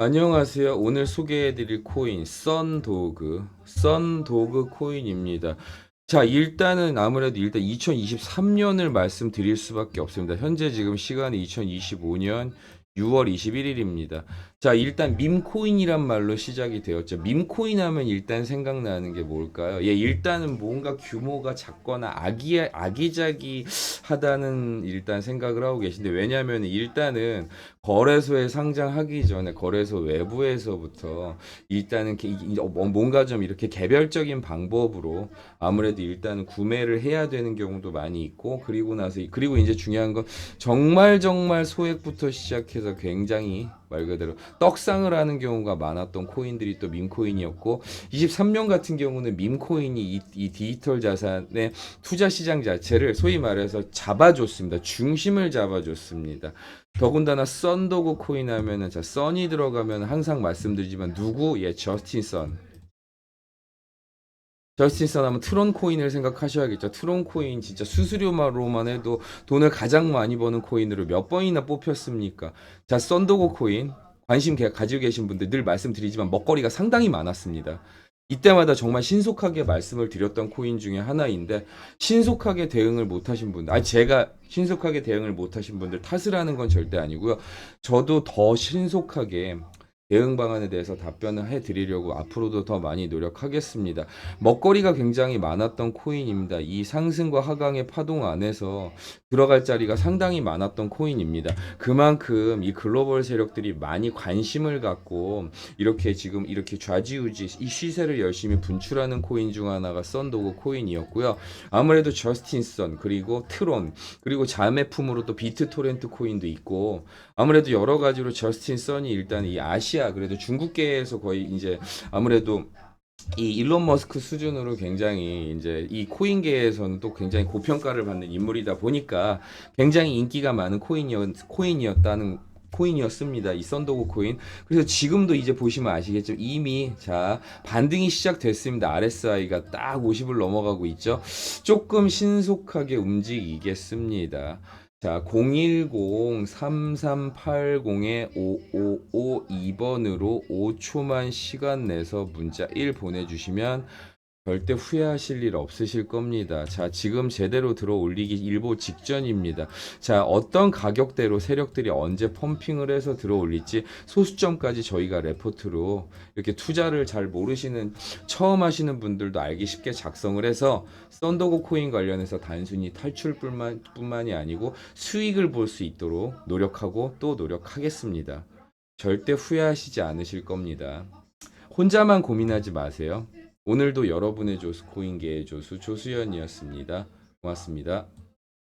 안녕하세요. 오늘 소개해드릴 코인 썬도그 썬도그 코인입니다. 자, 일단은 아무래도 일단 2023년을 말씀드릴 수밖에 없습니다. 현재 지금 시간이 2025년 6월 21일입니다. 자, 일단 밈코인이란 말로 시작이 되었죠. 밈코인 하면 일단 생각나는 게 뭘까요? 예, 일단은 뭔가 규모가 작거나 아기 아기자기하다는 일단 생각을 하고 계신데 왜냐하면 일단은 거래소에 상장하기 전에 거래소 외부에서부터 일단은 어, 뭔가 좀 이렇게 개별적인 방법으로 아무래도 일단은 구매를 해야 되는 경우도 많이 있고 그리고 나서 그리고 이제 중요한 건 정말 정말 소액부터 시작해서 굉장히 말 그대로 떡상을 하는 경우가 많았던 코인들이 또 밈코인이었고 23년 같은 경우는 밈코인이 이, 이 디지털 자산의 투자 시장 자체를 소위 말해서 잡아줬습니다. 중심을 잡아줬습니다. 더군다나 썬도그 코인 하면은 자 썬이 들어가면 항상 말씀드리지만 누구 예 저스틴 썬 저스틴 선 하면 트론 코인을 생각하셔야겠죠. 트론 코인 진짜 수수료로만 해도 돈을 가장 많이 버는 코인으로 몇 번이나 뽑혔습니까? 자, 썬도고 코인 관심 개- 가지고 계신 분들 늘 말씀드리지만 먹거리가 상당히 많았습니다. 이때마다 정말 신속하게 말씀을 드렸던 코인 중에 하나인데 신속하게 대응을 못 하신 분들, 아 제가 신속하게 대응을 못 하신 분들 탓을 하는 건 절대 아니고요. 저도 더 신속하게 대응 방안에 대해서 답변을 해 드리려고 앞으로도 더 많이 노력하겠습니다. 먹거리가 굉장히 많았던 코인입니다. 이 상승과 하강의 파동 안에서 들어갈 자리가 상당히 많았던 코인입니다. 그만큼 이 글로벌 세력들이 많이 관심을 갖고 이렇게 지금 이렇게 좌지우지 이 시세를 열심히 분출하는 코인 중 하나가 썬도그 코인이었고요. 아무래도 저스틴 선 그리고 트론 그리고 자매품으로 또 비트 토렌트 코인도 있고 아무래도 여러 가지로 저스틴 선이 일단 이 아시아 그래도 중국계에서 거의 이제 아무래도 이 일론 머스크 수준으로 굉장히 이제 이 코인계에서는 또 굉장히 고평가를 받는 인물이다 보니까 굉장히 인기가 많은 코인이었 코인이었다는 코인이었습니다. 이 썬도고 코인. 그래서 지금도 이제 보시면 아시겠죠. 이미 자 반등이 시작됐습니다. RSI가 딱 50을 넘어가고 있죠. 조금 신속하게 움직이겠습니다. 자, 010-3380-5552번으로 5초만 시간 내서 문자 1 보내주시면 절대 후회하실 일 없으실 겁니다. 자, 지금 제대로 들어 올리기 일보 직전입니다. 자, 어떤 가격대로 세력들이 언제 펌핑을 해서 들어 올릴지 소수점까지 저희가 레포트로 이렇게 투자를 잘 모르시는 처음 하시는 분들도 알기 쉽게 작성을 해서 썬더고 코인 관련해서 단순히 탈출뿐만 뿐만이 아니고 수익을 볼 수 있도록 노력하고 또 노력하겠습니다. 절대 후회하시지 않으실 겁니다. 혼자만 고민하지 마세요. 오늘도 여러분의 조수 코인계의 조수 조수연이었습니다. 고맙습니다.